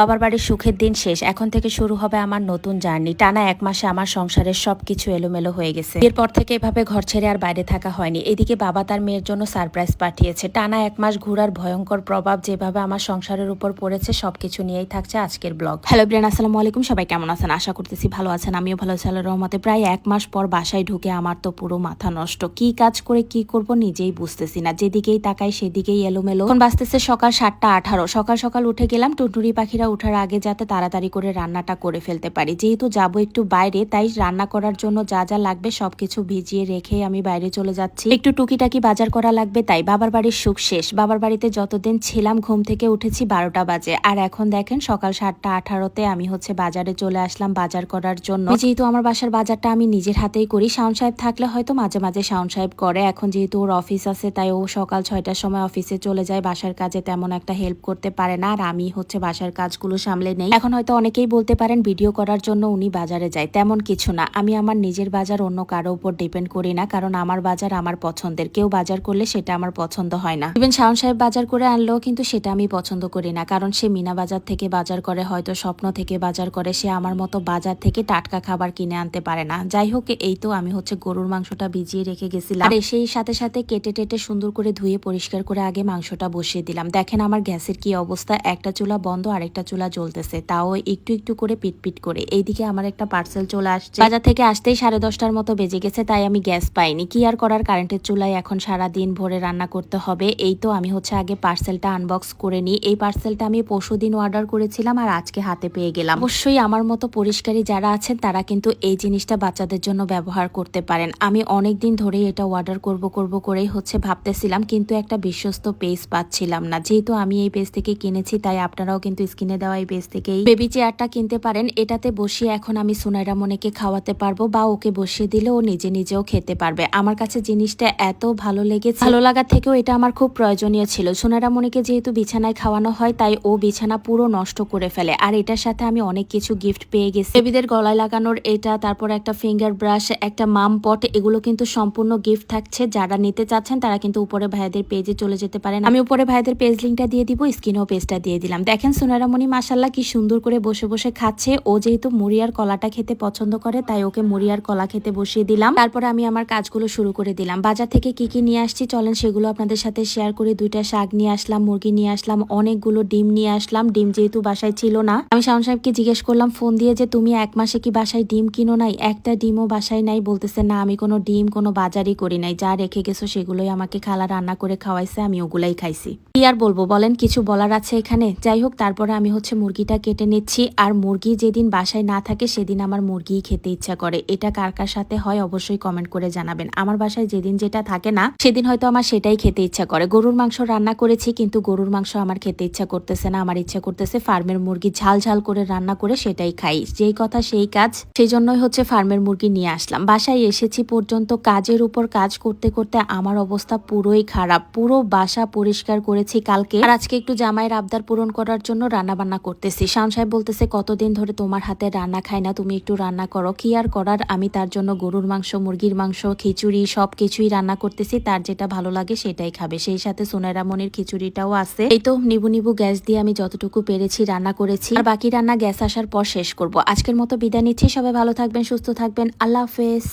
বাবার বাড়ির সুখের দিন শেষ। এখন থেকে শুরু হবে আমার নতুন জার্নি। টানা এক মাসে আমার সংসারের সবকিছু এলোমেলো হয়ে গেছে। এরপর থেকে এভাবে ঘর ছেড়ে আর বাইরে থাকা হয়নি। এদিকে বাবা তার মেয়ের জন্য সারপ্রাইজ পাঠিয়েছে। টানা এক মাস ঘোরার ভয়ঙ্কর প্রভাব যেভাবে আমার সংসারের উপর পড়েছে, সবকিছু নিয়েই থাকছে আজকের ব্লগ। হ্যালো ব্রেন আসসালামু আলাইকুম। সবাই কেমন আছেন? আশা করতেছি ভালো আছেন। আমিও ভালো আছি রহমতে। প্রায় এক মাস পর বাসায় ঢুকে আমার তো পুরো মাথা নষ্ট। কি কাজ করে, কি করব নিজেই বুঝতেছি না। যেদিকেই তাকাই সেদিকেই এলোমেলো। এখন বাঁচতেছে সকাল সাতটা আঠারো। সকাল সকাল উঠে গেলাম টুটুরি পাখিরা উঠার আগে যাতে তাড়াতাড়ি করে রান্নাটা করে ফেলতে পারি। যেহেতু যাব একটু বাইরে, তাই রান্না করার জন্য যা যা লাগবে সবকিছু ভিজিয়ে রেখে আমি বাইরে চলে যাচ্ছি। একটু টুকিটাকি বাজার করা লাগবে তাই বাবার বাড়ির সুখ শেষ। বাবার বাড়িতে যতদিন ছিলাম ঘুম থেকে উঠেছি বারোটা বাজে। আর এখন দেখেন সকাল সাতটা আঠারোতে আমি হচ্ছে বাজারে চলে আসলাম বাজার করার জন্য। যেহেতু আমার বাসার বাজারটা আমি নিজের হাতেই করি, শাওন সাহেব থাকলে হয়তো মাঝে মাঝে শাওন সাহেব করে। এখন যেহেতু ওর অফিস আছে, তাই ও সকাল ছয়টার সময় অফিসে চলে যায়, বাসার কাজে তেমন একটা হেল্প করতে পারে না। আর আমি হচ্ছে বাসার কাজগুলো সামলে নেই। এখন হয়তো অনেকেই বলতে পারেন, ভিডিও করার জন্য উনি বাজারে যায়। তেমন কিছু না। আমি আমার নিজের বাজার অন্য কারও উপর ডিপেন্ড করি না, কারণ আমার বাজার আমার পছন্দের। কেউ বাজার করলে সেটা আমার পছন্দ হয় না। ইভেন শাওন সাহেব বাজার করে আনলেও কিন্তু সেটা আমি পছন্দ করি না, কারণ সে মিনা বাজার থেকে বাজার করে, হয়তো স্বপ্ন থেকে বাজার করে। সে আমার মতো বাজার থেকে টাটকা খাবার কিনে আনতে পারে না। যাই হোক, এই তো আমি হচ্ছে গরুর মাংসটা ভিজিয়ে রেখে গেছিলাম। আর সেই সাথে সাথে কেটে টেটে সুন্দর করে ধুয়ে পরিষ্কার করে আগে মাংসটা বসিয়ে দিলাম। দেখেন আমার গ্যাসের কি অবস্থা। একটা চুলা বন্ধ, আরেকটা চুলা জ্বলতেছে, তাও একটু একটু করে পিটপিট করে। এইদিকে আমার একটা পার্সেল চলে আসছে। বাজার থেকে আসতেই সাড়ে দশটার মতো বেজে গেছে, তাই আমি গ্যাস পাইনি। কি আর করার কারেন্টের চুলায় এখন সারা দিন ভরে রান্না করতে হবে। এই তো আমি হচ্ছে আগে পার্সেলটা আনবক্স করে নিই। এই পার্সেলটা আমি পরশু দিন অর্ডার করেছিলাম আর আজকে হাতে পেয়ে গেলাম। অবশ্যই আমার মতো পরিষ্কারী যারা আছেন, তারা কিন্তু এই জিনিসটা বাচ্চাদের জন্য ব্যবহার করতে পারেন। আমি অনেক দিন ধরেই এটা অর্ডার করব করব করেই হচ্ছে ভাবতেছিলাম, কিন্তু একটা বিশ্বস্ত পেজ পাচ্ছিলাম না। যেহেতু আমি এই পেজ থেকে কিনেছি, তাই আপনারাও কিন্তু স্ক্রিনে দেওয়া এই থেকেই। বেবি চেয়ারটা কিনতে পারেন, এটাতে বসিয়ে এখন আমি সুনাইরা মনেকে খাওয়াতে পারব বা ওকে বসিয়ে দিলে ও নিজে নিজেও খেতে পারবে। আমার কাছে জিনিসটা এত ভালো লেগেছে। ভালো লাগা থেকেও এটা আমার খুব প্রয়োজনীয় ছিল। সুনাইরা মনিকে যেহেতু বিছানায় খাওয়ানো হয়, তাই ও বিছানা পুরো নষ্ট করে ফেলে। আর এটার সাথে আমি অনেক কিছু গিফট পেয়ে গেছি। বেবিদের গলায় লাগানোর এটা, তারপর একটা ফিঙ্গার ব্রাশ একটা মাম পট এগুলো কিন্তু সম্পূর্ণ গিফট থাকছে। যারা নিতে চাচ্ছেন, তারা কিন্তু উপরে ভাইদের পেজে চলে যেতে পারেন। আমি উপরে ভাইদের পেজ লিঙ্কটা দিয়ে দিব স্ক্রিনেও পেজটা দিয়ে দিলাম। দেখেন সোনারামণি মাসাল্লাহ কি সুন্দর করে বসে বসে খাচ্ছে। ও যেহেতু মুড়িয়ার কলাটা খেতে পছন্দ করে, তাই ওকে মুড়িয়ার কলা খেতে বসিয়ে দিলাম। তারপরে আমি আমার কাজগুলো শুরু করে দিলাম। বাজার থেকে কি কি নিয়ে আসছি চলেন সেগুলো আপনাদের সাথে শেয়ার করে দুইটা শাক নিয়ে আসলাম, মুরগি নিয়ে আসলাম, অনেকগুলো ডিম নিয়ে আসলাম। ডিম যেহেতু বাসায় ছিল না, আমি শাওন সাহেবকে জিজ্ঞেস করলাম, ফোন দিয়ে যে তুমি এক মাসে কি বাসায় ডিম কিনো নাই? একটা ডিমও বাসায় নাই? বলতেছে, না, আমি কোনো ডিম, কোনো বাজারই করি নাই। যা রেখে গেছো সেগুলোই আমাকে খালা রান্না করে খাওয়াইছে, আমি ওগুলাই খাইছি। কি আর বলব বলেন, কিছু বলার আছে এখানে? যাই হোক, তারপরে আমি হচ্ছে মুরগিটা কেটে নিচ্ছি। আর মুরগি যেদিন বাসায় না থাকে, সেদিন আমার মুরগিই খেতে ইচ্ছা করে। এটা কার কার সাথে হয় অবশ্যই কমেন্ট করে জানাবেন। আমার বাসায় যেদিন যেটা থাকে না, সেদিন হয়তো আমার সেটাই খেতে ইচ্ছা করে। গরুর মাংস রান্না করেছি, কিন্তু গরুর মাংস আমার খেতে ইচ্ছা করতেছে না, আমার ইচ্ছা করতেছে ফার্মের মুরগি ঝাল ঝাল করে রান্না করে সেটাই খাই। যেই কথা সেই কাজ, সেই জন্যই হচ্ছে ফার্মের মুরগি নিয়ে আসলাম। বাসায় এসেছি পর্যন্ত কাজের উপর কাজ করতে করতে আমার অবস্থা পুরোই খারাপ। পুরো বাসা পরিষ্কার করেছি কালকে। আর আজকে একটু জামাইয়ের আবদার পূরণ করার জন্য রান্না বান্না করতেছি। শাম সাহেব বলতেছে, কতদিন ধরে তোমার হাতে রান্না খায় না, তুমি একটু রান্না করো। কি আর করার? আমি তার জন্য গরুর মাংস, মুরগির মাংস, খিচুড়ি সব কিছুই রান্না করতেছি। তার যেটা ভালো লাগে সেটাই খাবে। সেই সাথে সোনাইরা মনির খিচুড়িটাও আছে। এই তো নিবু নিবু গ্যাস দিয়ে আমি যতটুকু পেরেছি রান্না করেছি। আর বাকি রান্না গ্যাস আসার পর শেষ করব। আজকের মতো বিদায় নিচ্ছি। সবাই ভালো থাকবেন, সুস্থ থাকবেন। আল্লাহ হাফেজ।